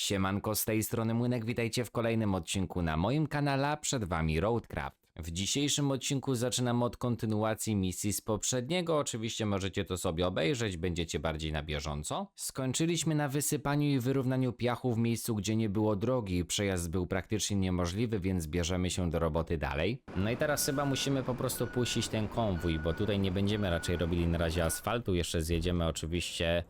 Siemanko, z tej strony Młynek, witajcie w kolejnym odcinku na moim kanale, przed wami Roadcraft. W dzisiejszym odcinku zaczynamy od kontynuacji misji z poprzedniego, oczywiście możecie to sobie obejrzeć, będziecie bardziej na bieżąco. Skończyliśmy na wysypaniu i wyrównaniu piachu w miejscu, gdzie nie było drogi, przejazd był praktycznie niemożliwy, więc bierzemy się do roboty dalej. No i teraz chyba musimy po prostu puścić ten konwój, bo tutaj nie będziemy raczej robili na razie asfaltu, jeszcze zjedziemy oczywiście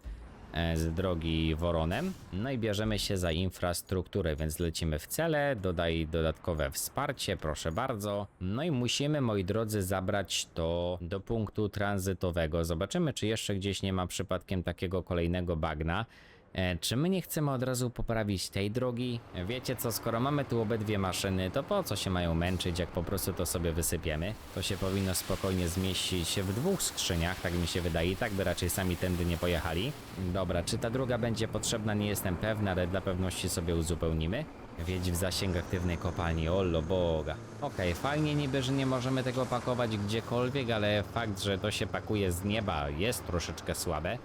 z drogi Woronem. No i bierzemy się za infrastrukturę, więc lecimy w cele, dodaj dodatkowe wsparcie, proszę bardzo. No i musimy, moi drodzy, zabrać to do punktu tranzytowego. Zobaczymy, czy jeszcze gdzieś nie ma przypadkiem takiego kolejnego bagna. E, Czy my nie chcemy od razu poprawić tej drogi? Wiecie co, skoro mamy tu obydwie maszyny, to po co się mają męczyć, jak po prostu to sobie wysypiemy? To się powinno spokojnie zmieścić w dwóch skrzyniach, tak mi się wydaje, tak by raczej sami tędy nie pojechali. Dobra, czy ta druga będzie potrzebna, nie jestem pewna, ale dla pewności sobie uzupełnimy. Wiedź w zasięg aktywnej kopalni, ollo boga. Okej, fajnie niby, że nie możemy tego pakować gdziekolwiek, ale fakt, że to się pakuje z nieba jest troszeczkę słabe.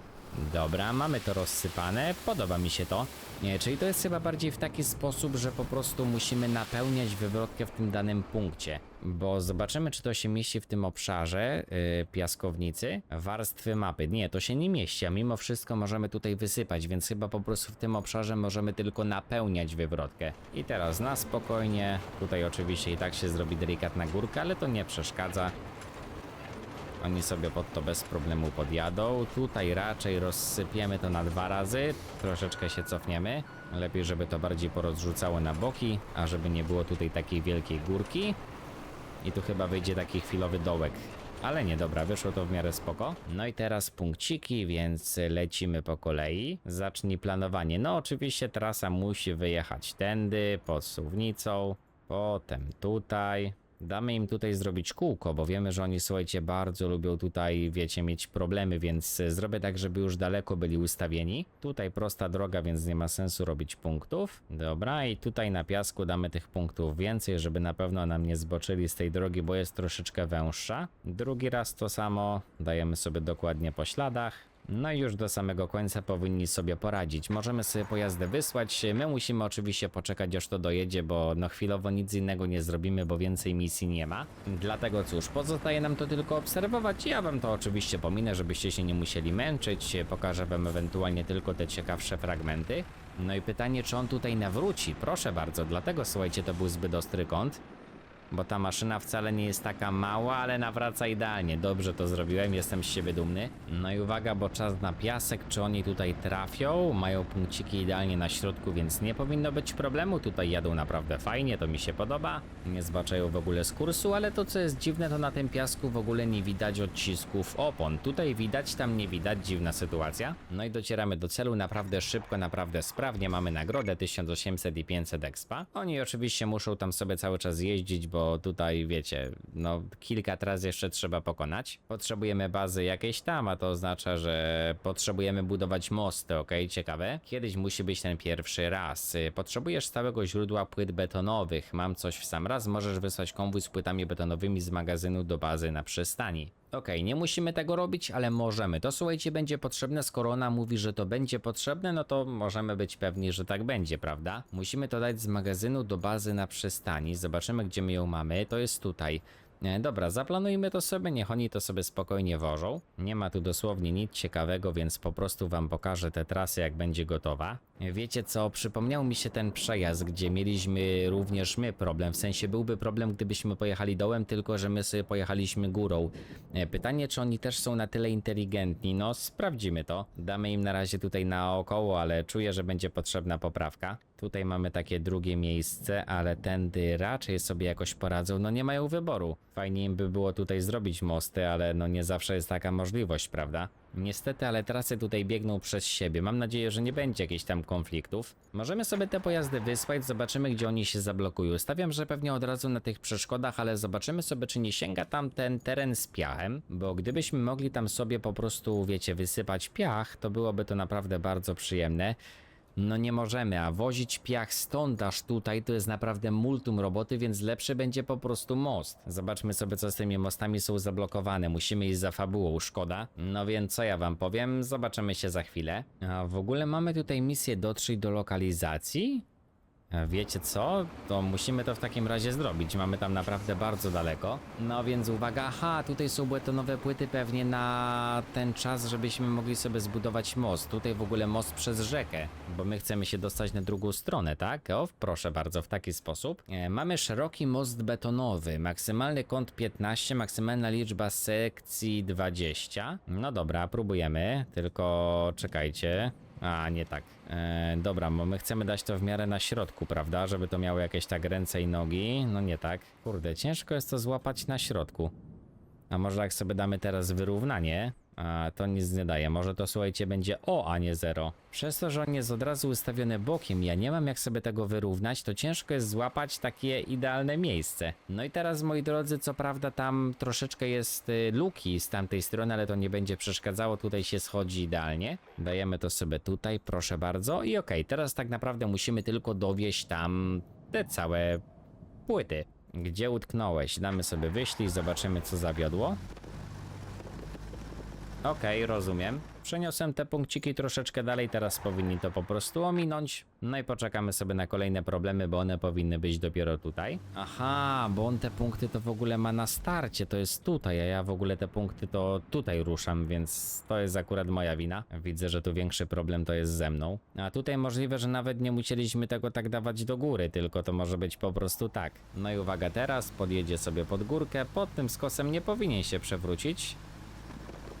Dobra, mamy to rozsypane, podoba mi się to. Nie, czyli to jest chyba bardziej w taki sposób, że po prostu musimy napełniać wywrotkę w tym danym punkcie. Bo zobaczymy, czy to się mieści w tym obszarze yy, piaskownicy. Warstwy mapy. Nie, to się nie mieści, a mimo wszystko możemy tutaj wysypać, więc chyba po prostu w tym obszarze możemy tylko napełniać wywrotkę. I teraz na spokojnie. Tutaj oczywiście i tak się zrobi delikatna górka, ale to nie przeszkadza. Oni sobie pod to bez problemu podjadą. Tutaj raczej rozsypiemy to na dwa razy. Troszeczkę się cofniemy. Lepiej, żeby to bardziej porozrzucało na boki, a żeby nie było tutaj takiej wielkiej górki. I tu chyba wyjdzie taki chwilowy dołek. Ale nie, dobra, wyszło to w miarę spoko. No i teraz punkciki, więc lecimy po kolei. Zacznij planowanie. No oczywiście trasa musi wyjechać tędy, pod suwnicą, potem tutaj. Damy im tutaj zrobić kółko, bo wiemy, że oni, słuchajcie, bardzo lubią tutaj, wiecie, mieć problemy, więc e, zrobię tak, żeby już daleko byli ustawieni. Tutaj prosta droga, więc nie ma sensu robić punktów. Dobra, i tutaj na piasku damy tych punktów więcej, żeby na pewno nam nie zboczyli z tej drogi, bo jest troszeczkę węższa. Drugi raz to samo, dajemy sobie dokładnie po śladach. No i już do samego końca powinni sobie poradzić. Możemy sobie pojazdy wysłać. My musimy oczywiście poczekać aż to dojedzie, bo no chwilowo nic innego nie zrobimy, bo więcej misji nie ma. Dlatego cóż, pozostaje nam to tylko obserwować. Ja wam to oczywiście pominę, żebyście się nie musieli męczyć. Pokażę wam ewentualnie tylko te ciekawsze fragmenty. No i pytanie, czy on tutaj nawróci? Proszę bardzo, dlatego słuchajcie, to był zbyt ostry kąt. Bo ta maszyna wcale nie jest taka mała, ale nawraca idealnie. Dobrze to zrobiłem, jestem z siebie dumny. No i uwaga, bo czas na piasek, czy oni tutaj trafią? Mają punkciki idealnie na środku, więc nie powinno być problemu. Tutaj jadą naprawdę fajnie, to mi się podoba. Nie zbaczają w ogóle z kursu, ale to co jest dziwne, to na tym piasku w ogóle nie widać odcisków opon. Tutaj widać, tam nie widać, dziwna sytuacja. No i docieramy do celu naprawdę szybko, naprawdę sprawnie. Mamy nagrodę 1800 i 500 expa. Oni oczywiście muszą tam sobie cały czas jeździć, bo tutaj wiecie, no kilka tras jeszcze trzeba pokonać. Potrzebujemy bazy jakiejś tam, a to oznacza, że potrzebujemy budować mosty, ok? Ciekawe. Kiedyś musi być ten pierwszy raz. Potrzebujesz stałego źródła płyt betonowych. Mam coś w sam raz, możesz wysłać konwój z płytami betonowymi z magazynu do bazy na przystani. Okej, nie musimy tego robić, ale możemy. To słuchajcie, będzie potrzebne. Skoro ona mówi, że to będzie potrzebne, no to możemy być pewni, że tak będzie, prawda? Musimy to dać z magazynu do bazy na przystani. Zobaczymy, gdzie my ją mamy. To jest tutaj. Dobra, zaplanujmy to sobie, niech oni to sobie spokojnie wożą. Nie ma tu dosłownie nic ciekawego, więc po prostu wam pokażę tę trasę, jak będzie gotowa. Wiecie co, przypomniał mi się ten przejazd, gdzie mieliśmy również my problem. W sensie byłby problem, gdybyśmy pojechali dołem, tylko że my sobie pojechaliśmy górą. E, Pytanie, czy oni też są na tyle inteligentni? No, sprawdzimy to. Damy im na razie tutaj naokoło, ale czuję, że będzie potrzebna poprawka. Tutaj mamy takie drugie miejsce, ale tędy raczej sobie jakoś poradzą. No nie mają wyboru. Fajnie im by było tutaj zrobić mosty, ale no nie zawsze jest taka możliwość, prawda? Niestety, ale trasy tutaj biegną przez siebie. Mam nadzieję, że nie będzie jakichś tam konfliktów. Możemy sobie te pojazdy wysłać, zobaczymy gdzie oni się zablokują. Stawiam, że pewnie od razu na tych przeszkodach, ale zobaczymy sobie, czy nie sięga tam ten teren z piachem, bo gdybyśmy mogli tam sobie po prostu, wiecie, wysypać piach, to byłoby to naprawdę bardzo przyjemne. No nie możemy, a wozić piach stąd aż tutaj to jest naprawdę multum roboty, więc lepszy będzie po prostu most. Zobaczmy sobie, co z tymi mostami są zablokowane. Musimy iść za fabułą, szkoda. No więc co ja wam powiem, zobaczymy się za chwilę. A w ogóle mamy tutaj misję dotrzeć do lokalizacji? A Wiecie co? To musimy to w takim razie zrobić. Mamy tam naprawdę bardzo daleko. No więc uwaga, aha, tutaj są betonowe płyty pewnie na ten czas, żebyśmy mogli sobie zbudować most. Tutaj w ogóle most przez rzekę, bo my chcemy się dostać na drugą stronę, tak? O, proszę bardzo, w taki sposób. E, mamy szeroki most betonowy, maksymalny kąt 15, maksymalna liczba sekcji 20. No dobra, próbujemy, tylko czekajcie. A, nie tak. E, dobra, bo my chcemy dać to w miarę na środku, prawda? Żeby to miało jakieś tak ręce i nogi. No nie tak. Kurde, ciężko jest to złapać na środku. A może jak sobie damy teraz wyrównanie, a to nic nie daje. Może to słuchajcie będzie O, a nie 0. Przez to, że on jest od razu ustawiony bokiem, ja nie mam jak sobie tego wyrównać, to ciężko jest złapać takie idealne miejsce. No i teraz moi drodzy, co prawda tam troszeczkę jest y, luki z tamtej strony, ale to nie będzie przeszkadzało, tutaj się schodzi idealnie. Dajemy to sobie tutaj, proszę bardzo. I okej, teraz tak naprawdę musimy tylko dowieść tam te całe płyty. Gdzie utknąłeś? Damy sobie wyślij, zobaczymy co zawiodło. Okej, rozumiem. Przeniosłem te punkciki troszeczkę dalej, teraz powinni to po prostu ominąć. No i poczekamy sobie na kolejne problemy, bo one powinny być dopiero tutaj. Aha, bo on te punkty to w ogóle ma na starcie, to jest tutaj, a ja w ogóle te punkty to tutaj ruszam, więc to jest akurat moja wina. Widzę, że tu większy problem to jest ze mną. A tutaj możliwe, że nawet nie musieliśmy tego tak dawać do góry, tylko to może być po prostu tak. No i uwaga teraz, podjedzie sobie pod górkę, pod tym skosem nie powinien się przewrócić.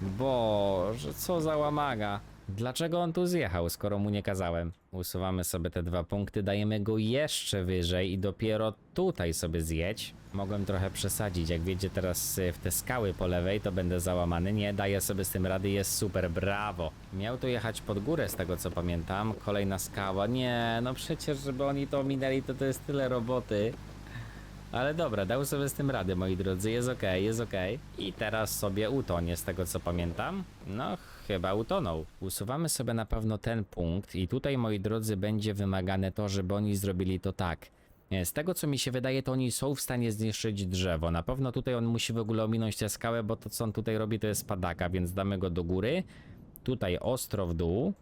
Boże, co za łamaga. Dlaczego on tu zjechał, skoro mu nie kazałem? Usuwamy sobie te dwa punkty, dajemy go jeszcze wyżej i dopiero tutaj sobie zjedź. Mogłem trochę przesadzić, jak wiedzie teraz y, w te skały po lewej, to będę załamany. Nie, daję sobie z tym rady, jest super, brawo. Miał tu jechać pod górę, z tego co pamiętam. Kolejna skała, nie, no przecież, żeby oni to minęli, to to jest tyle roboty. Ale dobra, dał sobie z tym radę, moi drodzy, jest okej, jest okej. I teraz sobie utonie, z tego co pamiętam. No, chyba utonął. Usuwamy sobie na pewno ten punkt i tutaj, moi drodzy, będzie wymagane to, żeby oni zrobili to tak. Nie, Z tego co mi się wydaje, to oni są w stanie zniszczyć drzewo. Na pewno tutaj on musi w ogóle ominąć tę skałę, bo to co on tutaj robi to jest padaka, więc damy go do góry. Tutaj ostro w dół.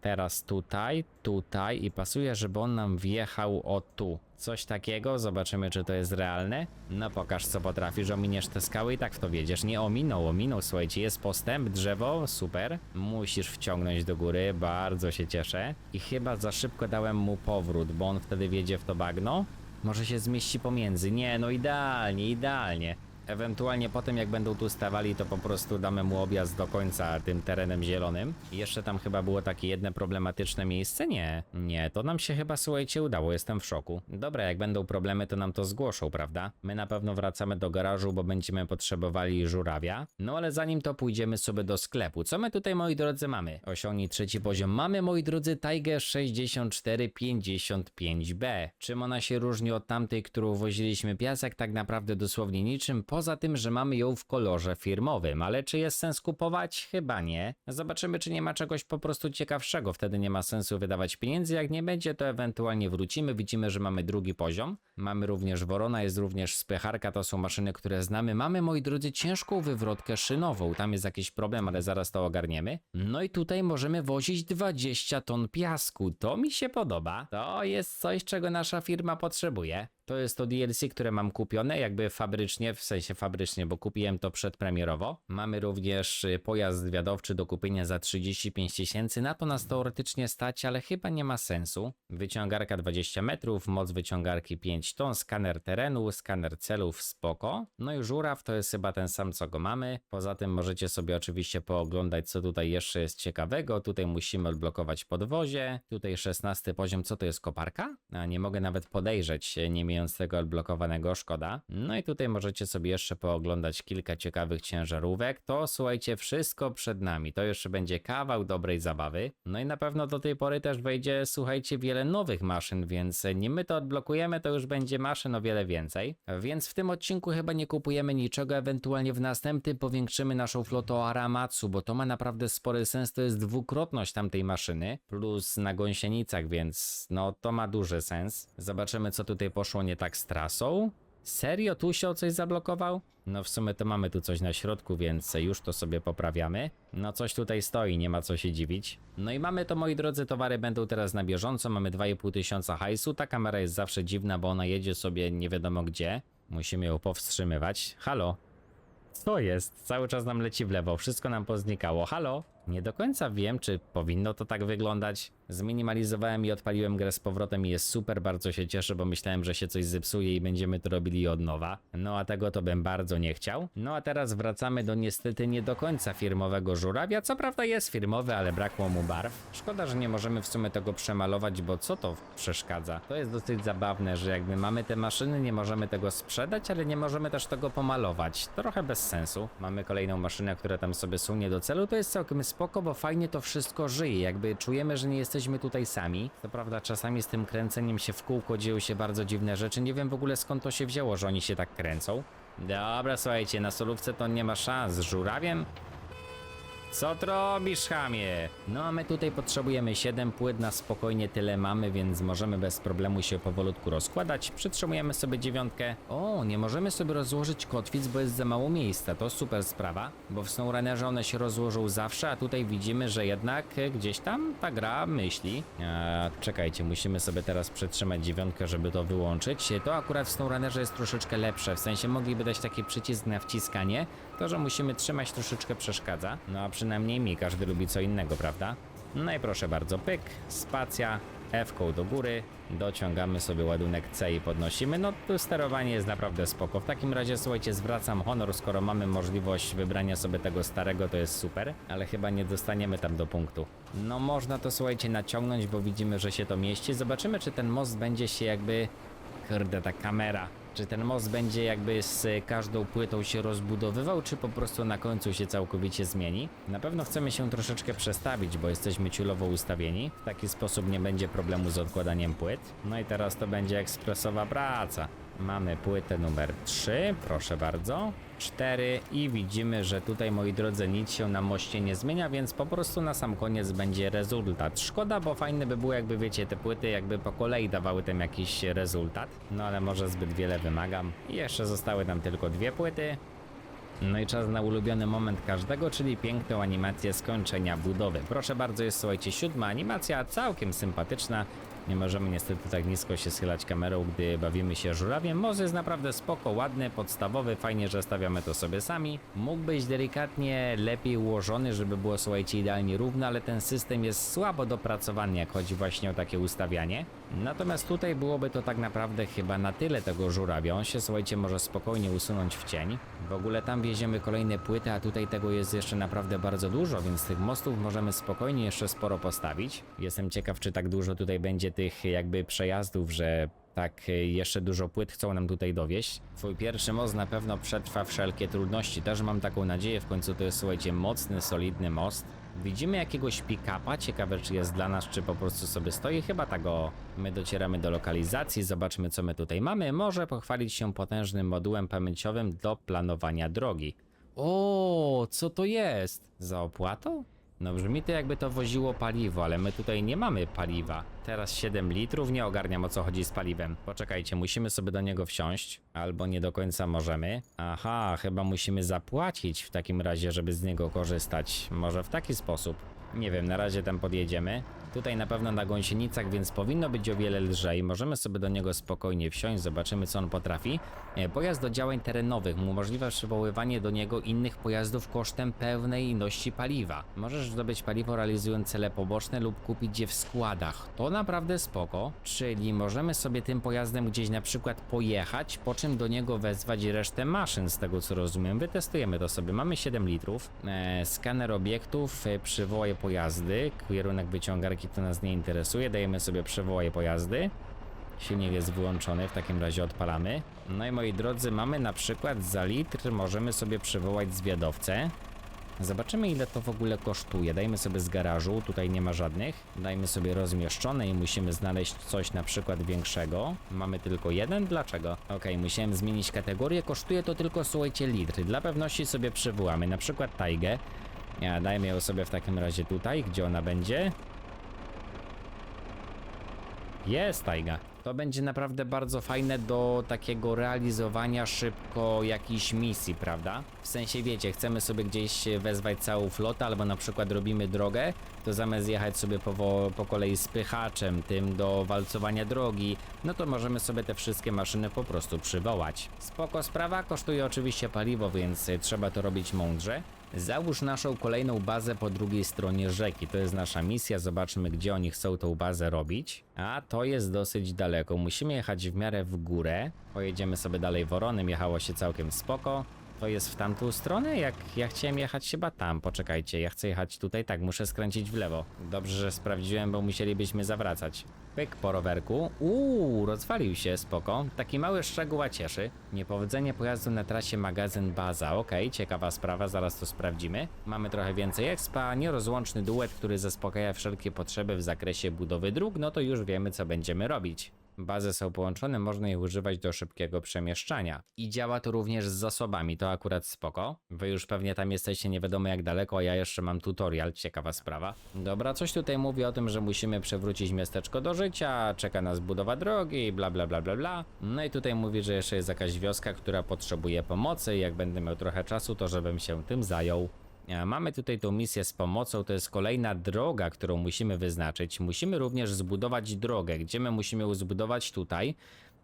Teraz tutaj, tutaj i pasuje, żeby on nam wjechał o tu. Coś takiego, zobaczymy czy to jest realne. No pokaż co potrafisz, ominiesz te skały i tak w to wiedziesz. Nie ominął, ominął, słuchajcie, jest postęp, drzewo, super. Musisz wciągnąć do góry, bardzo się cieszę. I chyba za szybko dałem mu powrót, bo on wtedy wiedzie w to bagno. Może się zmieści pomiędzy. Nie, no idealnie, idealnie. Ewentualnie potem jak będą tu stawali, to po prostu damy mu objazd do końca tym terenem zielonym. I Jeszcze tam chyba było takie jedno problematyczne miejsce? Nie. Nie, to nam się chyba, słuchajcie, udało, jestem w szoku. Dobra, jak będą problemy, to nam to zgłoszą, prawda? My na pewno wracamy do garażu, bo będziemy potrzebowali żurawia. No ale zanim to pójdziemy sobie do sklepu. Co my tutaj, moi drodzy, mamy? Osiągnij trzeci poziom. Mamy, moi drodzy, Tiger 6455B. Czym ona się różni od tamtej, którą woziliśmy piasek? Tak naprawdę dosłownie niczym, poza tym, że mamy ją w kolorze firmowym. Ale czy jest sens kupować? Chyba nie. Zobaczymy, czy nie ma czegoś po prostu ciekawszego. Wtedy nie ma sensu wydawać pieniędzy. Jak nie będzie, to ewentualnie wrócimy. Widzimy, że mamy drugi poziom. Mamy również Worona, jest również spycharka. To są maszyny, które znamy. Mamy, moi drodzy, ciężką wywrotkę szynową. Tam jest jakiś problem, ale zaraz to ogarniemy. No i tutaj możemy wozić 20 ton piasku. To mi się podoba. To jest coś, czego nasza firma potrzebuje. To jest to DLC, które mam kupione, jakby fabrycznie, w sensie fabrycznie, bo kupiłem to przedpremierowo. Mamy również y, pojazd zwiadowczy do kupienia za 35 tysięcy. Na to nas teoretycznie stać, ale chyba nie ma sensu. Wyciągarka 20 metrów, moc wyciągarki 5 ton, skaner terenu, skaner celów, spoko. No i żuraw to jest chyba ten sam, co go mamy. Poza tym możecie sobie oczywiście pooglądać, co tutaj jeszcze jest ciekawego. Tutaj musimy odblokować podwozie. Tutaj 16 poziom, co to jest koparka? A nie mogę nawet podejrzeć, nie mając tego odblokowanego, szkoda. No i tutaj możecie sobie jeszcze pooglądać kilka ciekawych ciężarówek. To słuchajcie, wszystko przed nami. To jeszcze będzie kawał dobrej zabawy. No i na pewno do tej pory też wejdzie, słuchajcie, wiele nowych maszyn, więc nim my to odblokujemy, to już będzie maszyn o wiele więcej. Więc w tym odcinku chyba nie kupujemy niczego, ewentualnie w następnym powiększymy naszą flotę o Aramatsu, bo to ma naprawdę spory sens, to jest dwukrotność tamtej maszyny, plus na gąsienicach, więc no to ma duży sens. Zobaczymy co tutaj poszło nie tak z trasą. Serio? Tu się o coś zablokował? No w sumie to mamy tu coś na środku, więc już to sobie poprawiamy. No coś tutaj stoi, nie ma co się dziwić. No i mamy to, moi drodzy, towary będą teraz na bieżąco, mamy 2,5 tysiąca hajsu. Ta kamera jest zawsze dziwna, bo ona jedzie sobie nie wiadomo gdzie. Musimy ją powstrzymywać. Halo? Co jest? Cały czas nam leci w lewo, wszystko nam poznikało. Halo? Nie do końca wiem, czy powinno to tak wyglądać. Zminimalizowałem i odpaliłem grę z powrotem i jest super, bardzo się cieszę, bo myślałem, że się coś zepsuje i będziemy to robili od nowa. No a tego to bym bardzo nie chciał. No a teraz wracamy do niestety nie do końca firmowego żurawia. Co prawda jest firmowy, ale brakło mu barw. Szkoda, że nie możemy w sumie tego przemalować, bo co to przeszkadza? To jest dosyć zabawne, że jakby mamy te maszyny, nie możemy tego sprzedać, ale nie możemy też tego pomalować. Trochę bez sensu. Mamy kolejną maszynę, która tam sobie sunie do celu. To jest całkiem spoko, bo fajnie to wszystko żyje. Jakby czujemy, że nie jesteśmy tutaj sami. Co prawda czasami z tym kręceniem się w kółko dzieją się bardzo dziwne rzeczy. Nie wiem w ogóle skąd to się wzięło, że oni się tak kręcą. Dobra, słuchajcie, na solówce to nie ma szans. Żurawiem? Co ty robisz, chamie? No a my tutaj potrzebujemy 7 płyt, na spokojnie tyle mamy, więc możemy bez problemu się powolutku rozkładać. Przytrzymujemy sobie dziewiątkę. O, nie możemy sobie rozłożyć kotwic, bo jest za mało miejsca. To super sprawa, bo w SnowRunnerze one się rozłożą zawsze, a tutaj widzimy, że jednak gdzieś tam ta gra myśli. Eee, czekajcie, musimy sobie teraz przytrzymać dziewiątkę, żeby to wyłączyć. To akurat w SnowRunnerze jest troszeczkę lepsze, w sensie mogliby dać taki przycisk na wciskanie. To, że musimy trzymać troszeczkę przeszkadza. No a przynajmniej mi, każdy lubi co innego, prawda? No i proszę bardzo, pyk, spacja, F-ką do góry, dociągamy sobie ładunek C i podnosimy. No tu sterowanie jest naprawdę spoko. W takim razie słuchajcie, zwracam honor, skoro mamy możliwość wybrania sobie tego starego, to jest super, ale chyba nie dostaniemy tam do punktu. No można to słuchajcie naciągnąć, bo widzimy, że się to mieści. Zobaczymy, czy ten most będzie się jakby... Kurde, ta kamera. Czy ten most będzie jakby z każdą płytą się rozbudowywał, czy po prostu na końcu się całkowicie zmieni? Na pewno chcemy się troszeczkę przestawić, bo jesteśmy ciulowo ustawieni. W taki sposób nie będzie problemu z odkładaniem płyt. No i teraz to będzie ekspresowa praca. Mamy płytę numer 3, proszę bardzo. 4 i widzimy, że tutaj moi drodzy nic się na moście nie zmienia, więc po prostu na sam koniec będzie rezultat. Szkoda, bo fajne by było jakby wiecie te płyty jakby po kolei dawały tam jakiś rezultat. No ale może zbyt wiele wymagam. I jeszcze zostały nam tylko dwie płyty. No i czas na ulubiony moment każdego, czyli piękną animację skończenia budowy. Proszę bardzo, jest słuchajcie, siódma animacja, całkiem sympatyczna. Nie możemy niestety tak nisko się schylać kamerą, gdy bawimy się żurawiem. Most jest naprawdę spoko, ładny, podstawowy, fajnie, że stawiamy to sobie sami. Mógł być delikatnie lepiej ułożony, żeby było słuchajcie idealnie równo, ale ten system jest słabo dopracowany, jak chodzi właśnie o takie ustawianie. Natomiast tutaj byłoby to tak naprawdę chyba na tyle tego żurawia. On się słuchajcie może spokojnie usunąć w cień. W ogóle tam wieziemy kolejne płyty, a tutaj tego jest jeszcze naprawdę bardzo dużo, więc tych mostów możemy spokojnie jeszcze sporo postawić. Jestem ciekaw, czy tak dużo tutaj będzie tych jakby przejazdów, że tak jeszcze dużo płyt chcą nam tutaj dowieść. Twój pierwszy most na pewno przetrwa wszelkie trudności. Też mam taką nadzieję, w końcu to jest słuchajcie mocny, solidny most. Widzimy jakiegoś pick-upa, ciekawe czy jest dla nas, czy po prostu sobie stoi, chyba tak o. My docieramy do lokalizacji, zobaczmy co my tutaj mamy. Może pochwalić się potężnym modułem pamięciowym do planowania drogi. O, co to jest? Za opłatą? No brzmi to jakby to woziło paliwo, ale my tutaj nie mamy paliwa. Teraz 7 litrów, nie ogarniam o co chodzi z paliwem. Poczekajcie, musimy sobie do niego wsiąść, albo nie do końca możemy. Aha, chyba musimy zapłacić w takim razie, żeby z niego korzystać. Może w taki sposób. Nie wiem, na razie tam podjedziemy. Tutaj na pewno na gąsienicach, więc powinno być o wiele lżej. Możemy sobie do niego spokojnie wsiąść, zobaczymy co on potrafi. E, Pojazd do działań terenowych umożliwia przywoływanie do niego innych pojazdów kosztem pełnej ilości paliwa. Możesz zdobyć paliwo realizując cele poboczne lub kupić je w składach. To naprawdę spoko, czyli możemy sobie tym pojazdem gdzieś na przykład pojechać, po czym do niego wezwać resztę maszyn, z tego co rozumiem. Wytestujemy to sobie. Mamy 7 litrów. E, skaner obiektów, e, przywołaj pojazdy, kierunek wyciągarki to nas nie interesuje. Dajemy sobie przywołaj pojazdy. Silnik jest wyłączony, w takim razie odpalamy. No i moi drodzy, mamy na przykład za litr możemy sobie przywołać zwiadowcę. Zobaczymy ile to w ogóle kosztuje. Dajmy sobie z garażu, tutaj nie ma żadnych. Dajmy sobie rozmieszczone i musimy znaleźć coś na przykład większego. Mamy tylko jeden, dlaczego? Ok, musiałem zmienić kategorię, kosztuje to tylko słuchajcie litry. Dla pewności sobie przywołamy na przykład Taigę. Ja dajmy ją sobie w takim razie tutaj, gdzie ona będzie. Jest Taiga. To będzie naprawdę bardzo fajne do takiego realizowania szybko jakiejś misji, prawda? W sensie wiecie, chcemy sobie gdzieś wezwać całą flotę, albo na przykład robimy drogę, to zamiast jechać sobie po, po kolei spychaczem, tym do walcowania drogi, no to możemy sobie te wszystkie maszyny po prostu przywołać. Spoko sprawa, kosztuje oczywiście paliwo, więc trzeba to robić mądrze. Załóż naszą kolejną bazę po drugiej stronie rzeki. To jest nasza misja. Zobaczmy, gdzie oni chcą tą bazę robić. A to jest dosyć daleko. Musimy jechać w miarę w górę. Pojedziemy sobie dalej Woronem. Jechało się całkiem spoko. To jest w tamtą stronę? Jak ja chciałem jechać chyba tam. Poczekajcie, ja chcę jechać tutaj. Tak, muszę skręcić w lewo. Dobrze, że sprawdziłem, bo musielibyśmy zawracać. Pyk po rowerku. Uuu, rozwalił się, spoko. Taki mały szczegół cieszy. Niepowodzenie pojazdu na trasie magazyn baza. Okej, ciekawa sprawa, zaraz to sprawdzimy. Mamy trochę więcej expa, nierozłączny duet, który zaspokaja wszelkie potrzeby w zakresie budowy dróg, no to już wiemy co będziemy robić. Bazy są połączone, można je używać do szybkiego przemieszczania. I działa to również z zasobami, to akurat spoko. Wy już pewnie tam jesteście nie wiadomo jak daleko, a ja jeszcze mam tutorial, ciekawa sprawa. Dobra, coś tutaj mówi o tym, że musimy przewrócić miasteczko do życia, czeka nas budowa drogi, bla bla bla bla bla. No i tutaj mówi, że jeszcze jest jakaś wioska, która potrzebuje pomocy i jak będę miał trochę czasu, to żebym się tym zajął. A Mamy tutaj tą misję z pomocą, to jest kolejna droga, którą musimy wyznaczyć. Musimy również zbudować drogę. Gdzie my musimy ją zbudować? Tutaj.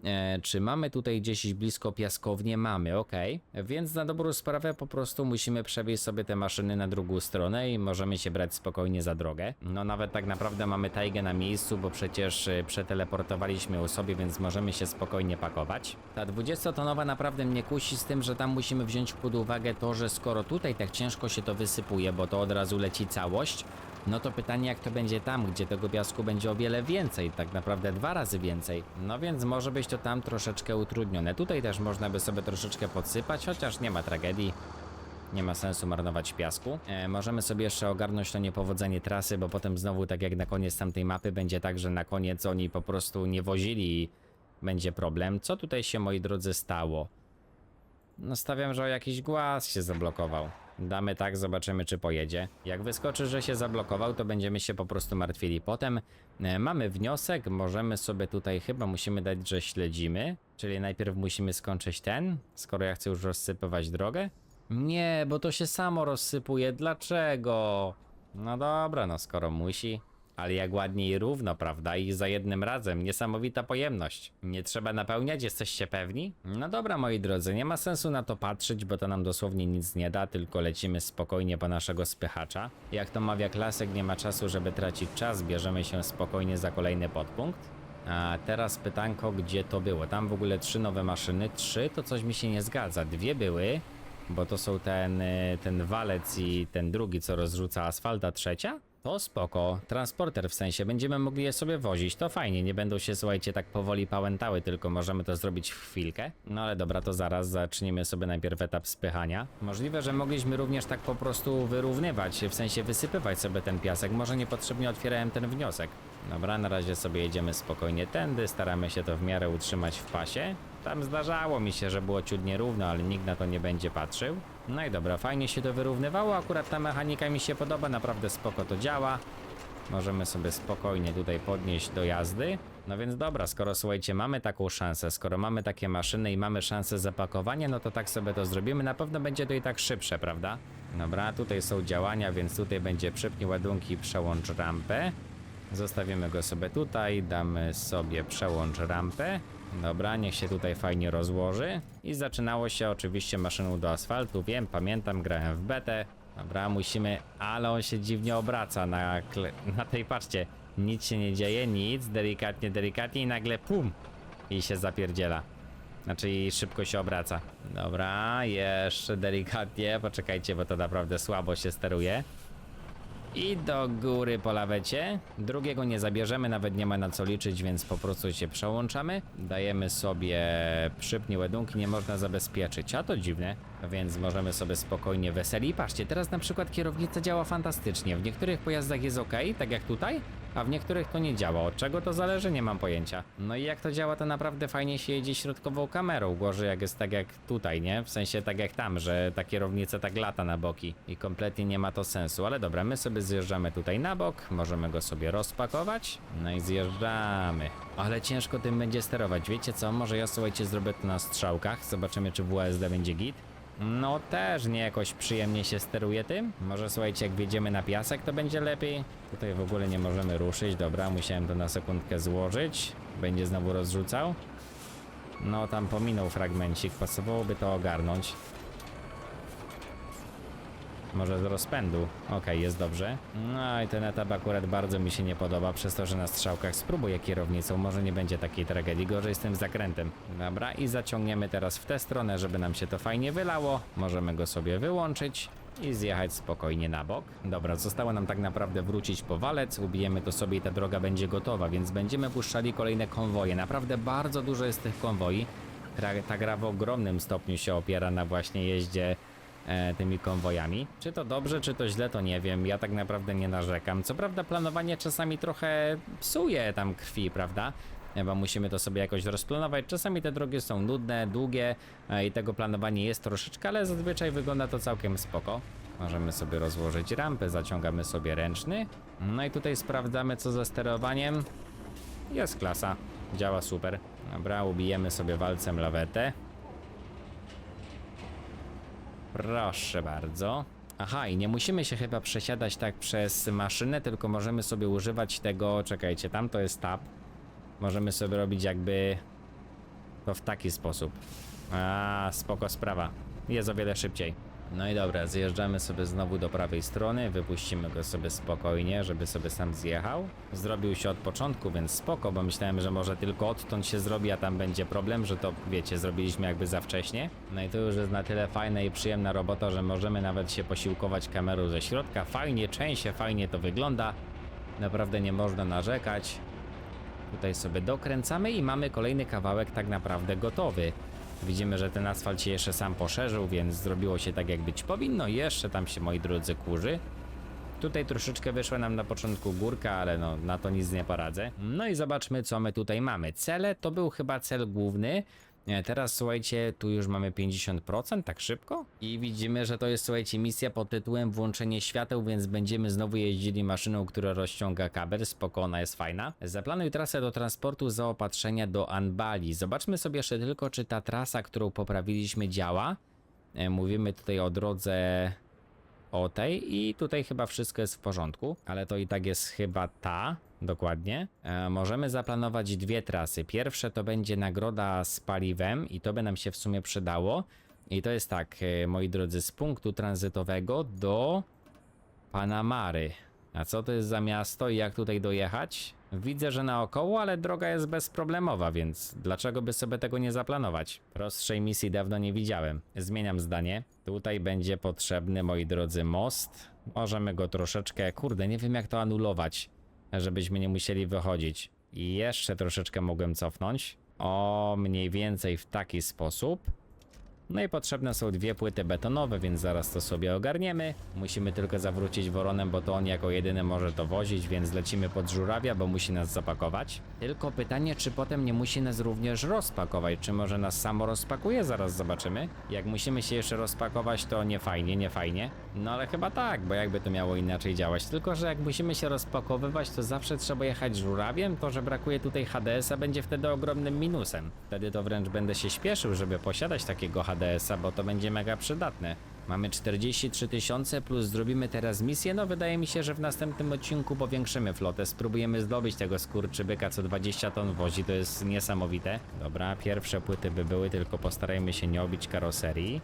E, czy mamy tutaj gdzieś blisko piaskownię? Mamy, ok. Więc na dobrą sprawę po prostu musimy przewieźć sobie te maszyny na drugą stronę i możemy się brać spokojnie za drogę. No nawet tak naprawdę mamy tajgę na miejscu, bo przecież e, przeteleportowaliśmy ją sobie, więc możemy się spokojnie pakować. Ta 20-tonowa naprawdę mnie kusi z tym, że tam musimy wziąć pod uwagę to, że skoro tutaj tak ciężko się to wysypuje, bo to od razu leci całość, no to pytanie, jak to będzie tam, gdzie tego piasku będzie o wiele więcej, tak naprawdę dwa razy więcej. No więc może być to tam troszeczkę utrudnione. Tutaj też można by sobie troszeczkę podsypać, chociaż nie ma tragedii. Nie ma sensu marnować piasku. E, możemy sobie jeszcze ogarnąć to niepowodzenie trasy, bo potem znowu, tak jak na koniec tamtej mapy, będzie tak, że na koniec oni po prostu nie wozili i będzie problem. Co tutaj się, moi drodzy, stało? No stawiam, że o jakiś głaz się zablokował. Damy tak, zobaczymy czy pojedzie. Jak wyskoczy, że się zablokował, to będziemy się po prostu martwili. Potem e, mamy wniosek, możemy sobie tutaj chyba musimy dać, że śledzimy. Czyli najpierw musimy skończyć ten, skoro ja chcę już rozsypywać drogę. Nie, bo to się samo rozsypuje. Dlaczego? No dobra, no skoro musi. Ale jak ładnie i równo, prawda? I za jednym razem. Niesamowita pojemność. Nie trzeba napełniać, jesteście pewni? No dobra, moi drodzy, nie ma sensu na to patrzeć, bo to nam dosłownie nic nie da, tylko lecimy spokojnie po naszego spychacza. Jak to mawia klasyk, nie ma czasu, żeby tracić czas, bierzemy się spokojnie za kolejny podpunkt. A teraz pytanko, gdzie to było? Tam w ogóle trzy nowe maszyny. Trzy to coś mi się nie zgadza. Dwie były, bo to są ten, y, ten walec i ten drugi, co rozrzuca asfalta. Trzecia? To spoko. Transporter w sensie. Będziemy mogli je sobie wozić. To fajnie. Nie będą się, słuchajcie, tak powoli pałętały, tylko możemy to zrobić w chwilkę. No ale dobra, to zaraz zaczniemy sobie najpierw etap spychania. Możliwe, że mogliśmy również tak po prostu wyrównywać, w sensie wysypywać sobie ten piasek. Może niepotrzebnie otwierałem ten wniosek. Dobra, na razie sobie jedziemy spokojnie tędy, staramy się to w miarę utrzymać w pasie. Tam zdarzało mi się, że było ciut nierówno, ale nikt na to nie będzie patrzył. No i dobra, fajnie się to wyrównywało, akurat ta mechanika mi się podoba, naprawdę spoko to działa. Możemy sobie spokojnie tutaj podnieść do jazdy. No więc dobra, skoro słuchajcie, mamy taką szansę, skoro mamy takie maszyny i mamy szansę zapakowania, no to tak sobie to zrobimy. Na pewno będzie to i tak szybsze, prawda? Dobra, tutaj są działania, więc tutaj będzie przypnij ładunki, przełącz rampę. Zostawimy go sobie tutaj, damy sobie przełącz rampę. Dobra, niech się tutaj fajnie rozłoży. I zaczynało się oczywiście maszyną do asfaltu. Wiem, pamiętam, grałem w betę. Dobra, musimy, ale on się dziwnie obraca na, kle... na tej, patrzcie. Nic się nie dzieje, nic, delikatnie, delikatnie i nagle pum! I się zapierdziela. Znaczy i szybko się obraca. Dobra, jeszcze delikatnie, poczekajcie, bo to naprawdę słabo się steruje. I do góry po lawecie. Drugiego nie zabierzemy, nawet nie ma na co liczyć, więc po prostu się przełączamy. Dajemy sobie przypnie ładunki, nie można zabezpieczyć, a to dziwne. Więc możemy sobie spokojnie weseli. Patrzcie, teraz na przykład kierownica działa fantastycznie. W niektórych pojazdach jest ok, tak jak tutaj, a w niektórych to nie działa. Od czego to zależy, nie mam pojęcia. No i jak to działa, to naprawdę fajnie się jedzie środkową kamerą. Gorzej jak jest tak jak tutaj, nie? W sensie tak jak tam, że ta kierownica tak lata na boki i kompletnie nie ma to sensu. Ale dobra, my sobie zjeżdżamy tutaj na bok, możemy go sobie rozpakować. No i zjeżdżamy. Ale ciężko tym będzie sterować. Wiecie co? Może ja słuchajcie zrobię to na strzałkach. Zobaczymy, czy WSD będzie git. No też nie jakoś przyjemnie się steruje tym. Może słuchajcie, jak wjedziemy na piasek, to będzie lepiej. Tutaj w ogóle nie możemy ruszyć. Dobra, musiałem to na sekundkę złożyć. Będzie znowu rozrzucał. No tam pominął fragmencik, pasowałoby to ogarnąć. Może z rozpędu. Okej, jest dobrze. No i ten etap akurat bardzo mi się nie podoba, przez to, że na strzałkach spróbuję kierownicą. Może nie będzie takiej tragedii, gorzej z tym zakrętem. Dobra, i zaciągniemy teraz w tę stronę, żeby nam się to fajnie wylało. Możemy go sobie wyłączyć i zjechać spokojnie na bok. Dobra, zostało nam tak naprawdę wrócić po walec, ubijemy to sobie i ta droga będzie gotowa, więc będziemy puszczali kolejne konwoje. Naprawdę bardzo dużo jest tych konwoi. Tra- Ta gra w ogromnym stopniu się opiera na właśnie jeździe tymi konwojami. Czy to dobrze, czy to źle, to nie wiem. Ja tak naprawdę nie narzekam. Co prawda planowanie czasami trochę psuje tam krwi, prawda? E, Bo musimy to sobie jakoś rozplanować. Czasami te drogi są nudne, długie e, i tego planowanie jest troszeczkę, ale zazwyczaj wygląda to całkiem spoko. Możemy sobie rozłożyć rampę, zaciągamy sobie ręczny. No i tutaj sprawdzamy co ze sterowaniem. Jest klasa, działa super. Dobra, ubijemy sobie walcem lawetę. Proszę bardzo. Aha, i nie musimy się chyba przesiadać tak przez maszynę, tylko możemy sobie używać tego. Czekajcie, tam to jest tab. Możemy sobie robić jakby to w taki sposób. A, spoko sprawa. Jest o wiele szybciej. No i dobra, zjeżdżamy sobie znowu do prawej strony, wypuścimy go sobie spokojnie, żeby sobie sam zjechał. Zrobił się od początku, więc spoko, bo myślałem, że może tylko odtąd się zrobi, a tam będzie problem, że to wiecie, zrobiliśmy jakby za wcześnie. No i to już jest na tyle fajna i przyjemna robota, że możemy nawet się posiłkować kamerą ze środka. Fajnie, częściej, fajnie to wygląda. Naprawdę nie można narzekać. Tutaj sobie dokręcamy i mamy kolejny kawałek tak naprawdę gotowy. Widzimy, że ten asfalt się jeszcze sam poszerzył, więc zrobiło się tak jak być powinno. Jeszcze tam się, moi drodzy, kurzy. Tutaj troszeczkę wyszła nam na początku górka, ale no na to nic nie poradzę. No i zobaczmy co my tutaj mamy. Cele to był chyba cel główny. Nie, Teraz słuchajcie, tu już mamy 50%, tak szybko. I widzimy, że to jest słuchajcie misja pod tytułem włączenie świateł, więc będziemy znowu jeździli maszyną, która rozciąga kabel. Spoko, ona jest fajna. Zaplanuj trasę do transportu zaopatrzenia do Anbali. Zobaczmy sobie jeszcze tylko, czy ta trasa, którą poprawiliśmy działa. E, Mówimy tutaj o drodze o tej i tutaj chyba wszystko jest w porządku, ale to i tak jest chyba ta, dokładnie. E, możemy zaplanować dwie trasy. Pierwsze to będzie nagroda z paliwem i to by nam się w sumie przydało. I to jest tak, e, moi drodzy, z punktu tranzytowego do Panamary. A co to jest za miasto i jak tutaj dojechać? Widzę, że naokoło, ale droga jest bezproblemowa, więc dlaczego by sobie tego nie zaplanować? Prostszej misji dawno nie widziałem. Zmieniam zdanie. Tutaj będzie potrzebny, moi drodzy, most. Możemy go troszeczkę, kurde, nie wiem jak to anulować, żebyśmy nie musieli wychodzić. I jeszcze troszeczkę mogłem cofnąć. O, mniej więcej w taki sposób. No i potrzebne są dwie płyty betonowe, więc zaraz to sobie ogarniemy. Musimy tylko zawrócić woronem, bo to on jako jedyny może to wozić, więc lecimy pod żurawia, bo musi nas zapakować. Tylko pytanie, czy potem nie musi nas również rozpakować, czy może nas samo rozpakuje, zaraz zobaczymy. Jak musimy się jeszcze rozpakować, to nie fajnie, nie fajnie. No ale chyba tak, bo jakby to miało inaczej działać. Tylko, że jak musimy się rozpakowywać, to zawsze trzeba jechać żurawiem, to że brakuje tutaj HDS-a będzie wtedy ogromnym minusem. Wtedy to wręcz będę się śpieszył, żeby posiadać takiego HDS-a, bo to będzie mega przydatne. Mamy 43 tysiące plus zrobimy teraz misję, no wydaje mi się, że w następnym odcinku powiększymy flotę, spróbujemy zdobyć tego skurczybyka, co 20 ton wozi, to jest niesamowite. Dobra, pierwsze płyty by były, tylko postarajmy się nie obić karoserii.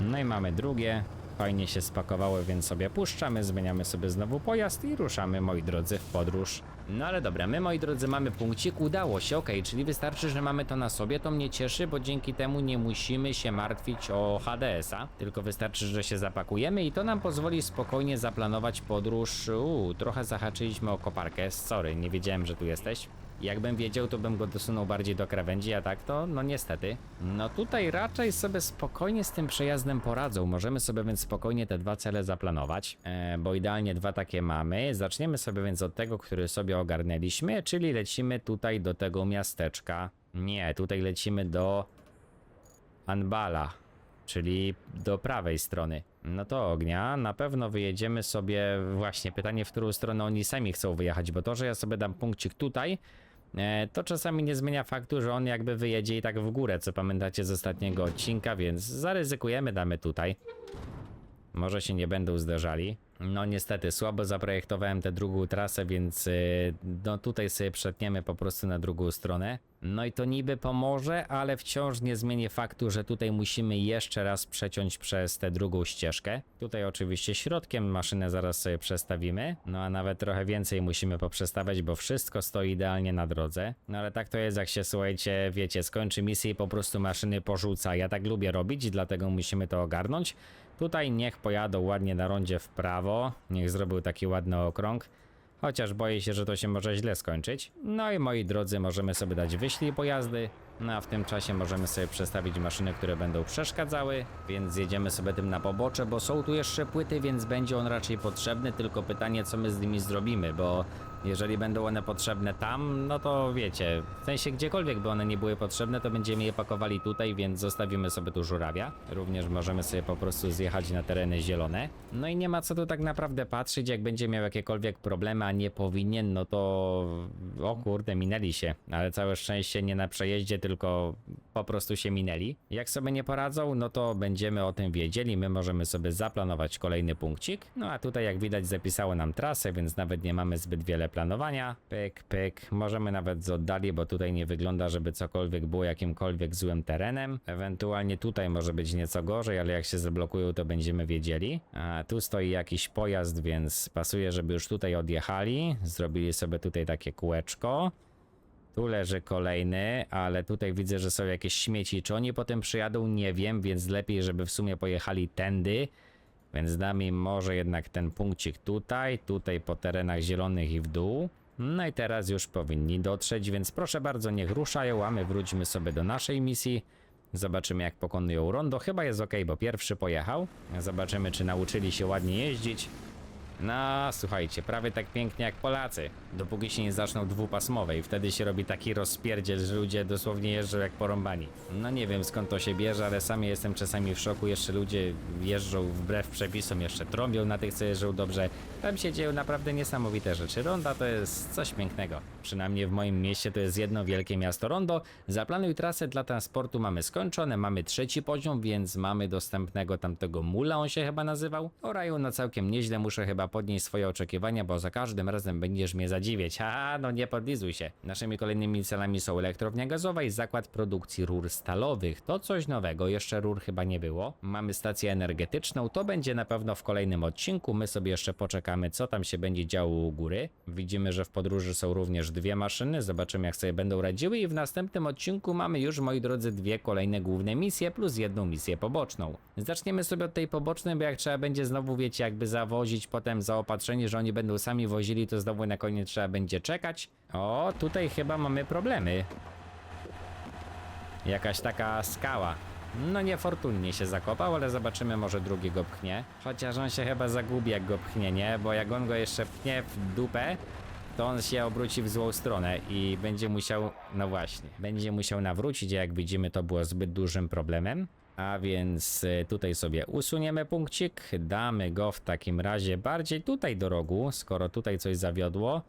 No i mamy drugie. Fajnie się spakowały, więc sobie puszczamy, zmieniamy sobie znowu pojazd i ruszamy, moi drodzy, w podróż. No ale dobra, my moi drodzy mamy punkcik, udało się, okej, czyli wystarczy, że mamy to na sobie, to mnie cieszy, bo dzięki temu nie musimy się martwić o HDS-a, tylko wystarczy, że się zapakujemy i to nam pozwoli spokojnie zaplanować podróż. Uuu, trochę zahaczyliśmy o koparkę, sorry, nie wiedziałem, że tu jesteś. Jakbym wiedział, to bym go dosunął bardziej do krawędzi, a tak to, no niestety. No tutaj raczej sobie spokojnie z tym przejazdem poradzą. Możemy sobie więc spokojnie te dwa cele zaplanować, e, bo idealnie dwa takie mamy. Zaczniemy sobie więc od tego, który sobie ogarnęliśmy, czyli lecimy tutaj do tego miasteczka. Nie, tutaj lecimy do Anbala, czyli do prawej strony. No to ognia, na pewno wyjedziemy sobie właśnie pytanie, w którą stronę oni sami chcą wyjechać, bo to, że ja sobie dam punkcik tutaj, to czasami nie zmienia faktu, że on jakby wyjedzie i tak w górę, co pamiętacie z ostatniego odcinka, więc zaryzykujemy, damy tutaj. Może się nie będą zderzali. No niestety, słabo zaprojektowałem tę drugą trasę, więc yy, no tutaj sobie przetniemy po prostu na drugą stronę. No i to niby pomoże, ale wciąż nie zmieni faktu, że tutaj musimy jeszcze raz przeciąć przez tę drugą ścieżkę. Tutaj oczywiście środkiem maszynę zaraz sobie przestawimy, no a nawet trochę więcej musimy poprzestawiać, bo wszystko stoi idealnie na drodze. No ale tak to jest, jak się słuchajcie, wiecie, skończy misję i po prostu maszyny porzuca. Ja tak lubię robić, dlatego musimy to ogarnąć. Tutaj niech pojadą ładnie na rondzie w prawo, niech zrobił taki ładny okrąg. Chociaż boję się, że to się może źle skończyć. No i moi drodzy, możemy sobie dać wyślij pojazdy. No a w tym czasie możemy sobie przestawić maszyny, które będą przeszkadzały, więc jedziemy sobie tym na pobocze, bo są tu jeszcze płyty, więc będzie on raczej potrzebny, tylko pytanie co my z nimi zrobimy, bo jeżeli będą one potrzebne tam, no to wiecie, w sensie gdziekolwiek by one nie były potrzebne, to będziemy je pakowali tutaj, więc zostawimy sobie tu żurawia. Również możemy sobie po prostu zjechać na tereny zielone. No i nie ma co tu tak naprawdę patrzeć, jak będzie miał jakiekolwiek problemy, a nie powinien, no to o kurde, minęli się, ale całe szczęście nie na przejeździe, tylko po prostu się minęli. Jak sobie nie poradzą, no to będziemy o tym wiedzieli, my możemy sobie zaplanować kolejny punkcik. No a tutaj jak widać zapisało nam trasę, więc nawet nie mamy zbyt wiele planowania. Pyk, pyk, możemy nawet z oddali, bo tutaj nie wygląda, żeby cokolwiek było jakimkolwiek złym terenem. Ewentualnie tutaj może być nieco gorzej, ale jak się zablokują, to będziemy wiedzieli. A tu stoi jakiś pojazd, więc pasuje, żeby już tutaj odjechali. Zrobili sobie tutaj takie kółeczko. Tu leży kolejny, ale tutaj widzę, że są jakieś śmieci. Czy oni potem przyjadą? Nie wiem, więc lepiej, żeby w sumie pojechali tędy. Więc dam im może jednak ten punkcik tutaj, tutaj po terenach zielonych i w dół. No i teraz już powinni dotrzeć, więc proszę bardzo, niech ruszają, a my wróćmy sobie do naszej misji. Zobaczymy jak pokonują rondo. Chyba jest ok, bo pierwszy pojechał. Zobaczymy, czy nauczyli się ładnie jeździć. No, słuchajcie, prawie tak pięknie jak Polacy. Dopóki się nie zaczną dwupasmowe i wtedy się robi taki rozpierdziel, że ludzie dosłownie jeżdżą jak porąbani. No nie wiem skąd to się bierze, ale sam jestem czasami w szoku. Jeszcze ludzie jeżdżą wbrew przepisom, jeszcze trąbią na tych, co jeżdżą dobrze. Tam się dzieją naprawdę niesamowite rzeczy. Ronda to jest coś pięknego. Przynajmniej w moim mieście to jest jedno wielkie miasto Rondo. Zaplanuj trasę dla transportu mamy skończone, mamy trzeci poziom, więc mamy dostępnego tamtego mula, on się chyba nazywał. O raju, no całkiem nieźle, muszę chyba podnieść swoje oczekiwania, bo za każdym razem będziesz mnie zadziwiać. Haha, no nie podlizuj się. Naszymi kolejnymi celami są elektrownia gazowa i zakład produkcji rur stalowych. To coś nowego, jeszcze rur chyba nie było. Mamy stację energetyczną, to będzie na pewno w kolejnym odcinku. My sobie jeszcze poczekamy, co tam się będzie działo u góry. Widzimy, że w podróży są również dwie maszyny, zobaczymy jak sobie będą radziły i w następnym odcinku mamy już, moi drodzy, dwie kolejne główne misje plus jedną misję poboczną. Zaczniemy sobie od tej pobocznej, bo jak trzeba będzie znowu, wiecie, jakby zawozić potem zaopatrzenie, że oni będą sami wozili, to znowu na koniec trzeba będzie czekać. O, tutaj chyba mamy problemy. Jakaś taka skała. No niefortunnie się zakopał, ale zobaczymy może drugiego pchnie. Chociaż on się chyba zagubi jak go pchnie, nie? Bo jak on go jeszcze pchnie w dupę, to on się obróci w złą stronę i będzie musiał, no właśnie, będzie musiał nawrócić, a jak widzimy to było zbyt dużym problemem. A więc y, tutaj sobie usuniemy punkcik, damy go w takim razie bardziej tutaj do rogu, skoro tutaj coś zawiodło.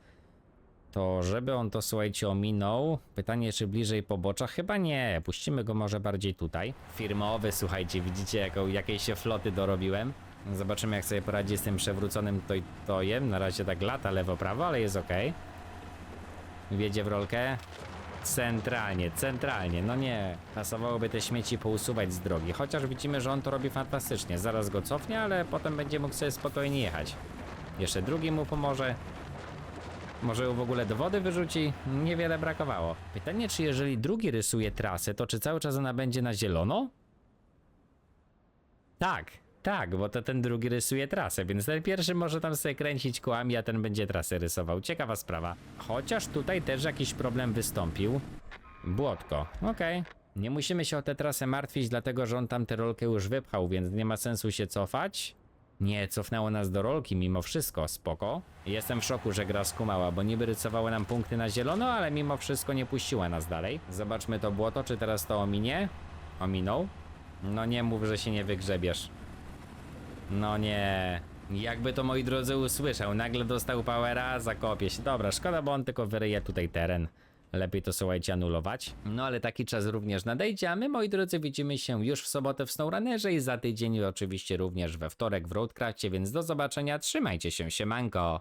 To żeby on to słuchajcie ominął, pytanie czy bliżej pobocza? Chyba nie, puścimy go może bardziej tutaj. Firmowy, słuchajcie, widzicie jaką, jakiej się floty dorobiłem. Zobaczymy jak sobie poradzi z tym przewróconym toj tojem. Na razie tak lata lewo-prawo, ale jest ok. Wiedzie w rolkę. Centralnie, centralnie, no nie. Pasowałoby te śmieci pousuwać z drogi, chociaż widzimy, że on to robi fantastycznie. Zaraz go cofnie, ale potem będzie mógł sobie spokojnie jechać. Jeszcze drugi mu pomoże. Może ją w ogóle do wody wyrzuci? Niewiele brakowało. Pytanie, czy jeżeli drugi rysuje trasę, to czy cały czas ona będzie na zielono? Tak, tak, bo to ten drugi rysuje trasę, więc ten pierwszy może tam sobie kręcić kołami, a ten będzie trasę rysował. Ciekawa sprawa. Chociaż tutaj też jakiś problem wystąpił. Błotko, okej. Nie musimy się o tę trasę martwić, dlatego że on tam tę rolkę już wypchał, więc nie ma sensu się cofać. Nie, cofnęło nas do rolki mimo wszystko, spoko. Jestem w szoku, że gra skumała, bo niby rysowały nam punkty na zielono, ale mimo wszystko nie puściła nas dalej. Zobaczmy to błoto, czy teraz to ominie? Ominął? No nie mów, że się nie wygrzebiesz. No nie. Jakby to moi drodzy usłyszał, nagle dostał powera, zakopie się. Dobra, szkoda, bo on tylko wyryje tutaj teren. Lepiej to słuchajcie anulować. No ale taki czas również nadejdzie, a my moi drodzy widzimy się już w sobotę w SnowRunnerze i za tydzień oczywiście również we wtorek w Roadcrafcie, więc do zobaczenia, trzymajcie się, siemanko!